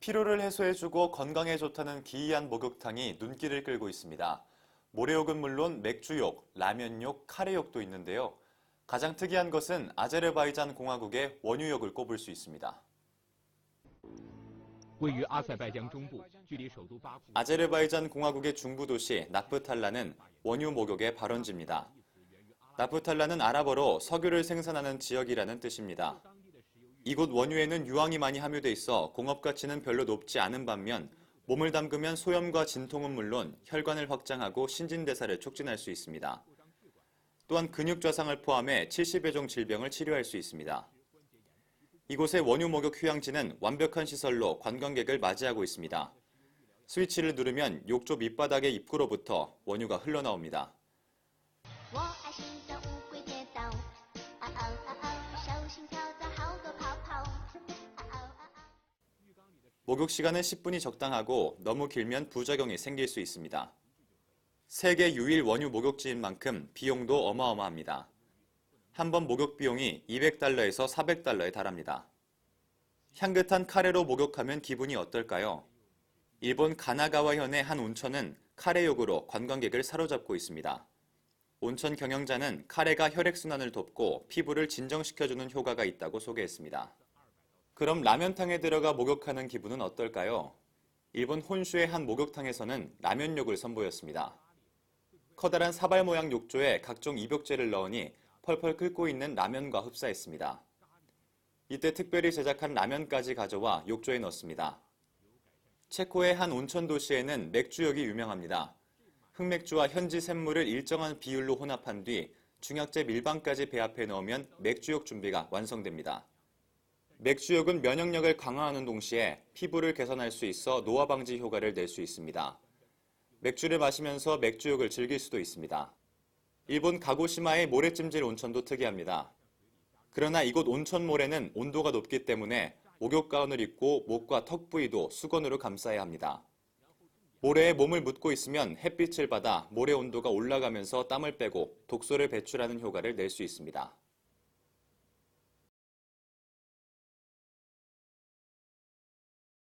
피로를 해소해주고 건강에 좋다는 기이한 목욕탕이 눈길을 끌고 있습니다. 모래욕은 물론 맥주욕, 라면욕, 카레욕도 있는데요. 가장 특이한 것은 아제르바이잔 공화국의 원유욕을 꼽을 수 있습니다. 아제르바이잔 공화국의 중부 도시 나프탈라는 원유 목욕의 발원지입니다. 나프탈라는 아랍어로 석유를 생산하는 지역이라는 뜻입니다. 이곳 원유에는 유황이 많이 함유돼 있어 공업 가치는 별로 높지 않은 반면 몸을 담그면 소염과 진통은 물론 혈관을 확장하고 신진대사를 촉진할 수 있습니다. 또한 근육 좌상을 포함해 70여 종 질병을 치료할 수 있습니다. 이곳의 원유 목욕 휴양지는 완벽한 시설로 관광객을 맞이하고 있습니다. 스위치를 누르면 욕조 밑바닥의 입구로부터 원유가 흘러나옵니다. 목욕 시간은 10분이 적당하고 너무 길면 부작용이 생길 수 있습니다. 세계 유일 원유 목욕지인 만큼 비용도 어마어마합니다. 한 번 목욕 비용이 200달러에서 400달러에 달합니다. 향긋한 카레로 목욕하면 기분이 어떨까요? 일본 가나가와 현의 한 온천은 카레욕으로 관광객을 사로잡고 있습니다. 온천 경영자는 카레가 혈액순환을 돕고 피부를 진정시켜주는 효과가 있다고 소개했습니다. 그럼 라면탕에 들어가 목욕하는 기분은 어떨까요? 일본 혼슈의 한 목욕탕에서는 라면욕을 선보였습니다. 커다란 사발 모양 욕조에 각종 입욕제를 넣으니 펄펄 끓고 있는 라면과 흡사했습니다. 이때 특별히 제작한 라면까지 가져와 욕조에 넣습니다. 체코의 한 온천 도시에는 맥주욕이 유명합니다. 흑맥주와 현지 샘물을 일정한 비율로 혼합한 뒤 중약제 밀방까지 배합해 넣으면 맥주욕 준비가 완성됩니다. 맥주욕은 면역력을 강화하는 동시에 피부를 개선할 수 있어 노화 방지 효과를 낼 수 있습니다. 맥주를 마시면서 맥주욕을 즐길 수도 있습니다. 일본 가고시마의 모래찜질 온천도 특이합니다. 그러나 이곳 온천 모래는 온도가 높기 때문에 목욕 가운을 입고 목과 턱 부위도 수건으로 감싸야 합니다. 모래에 몸을 묻고 있으면 햇빛을 받아 모래 온도가 올라가면서 땀을 빼고 독소를 배출하는 효과를 낼 수 있습니다.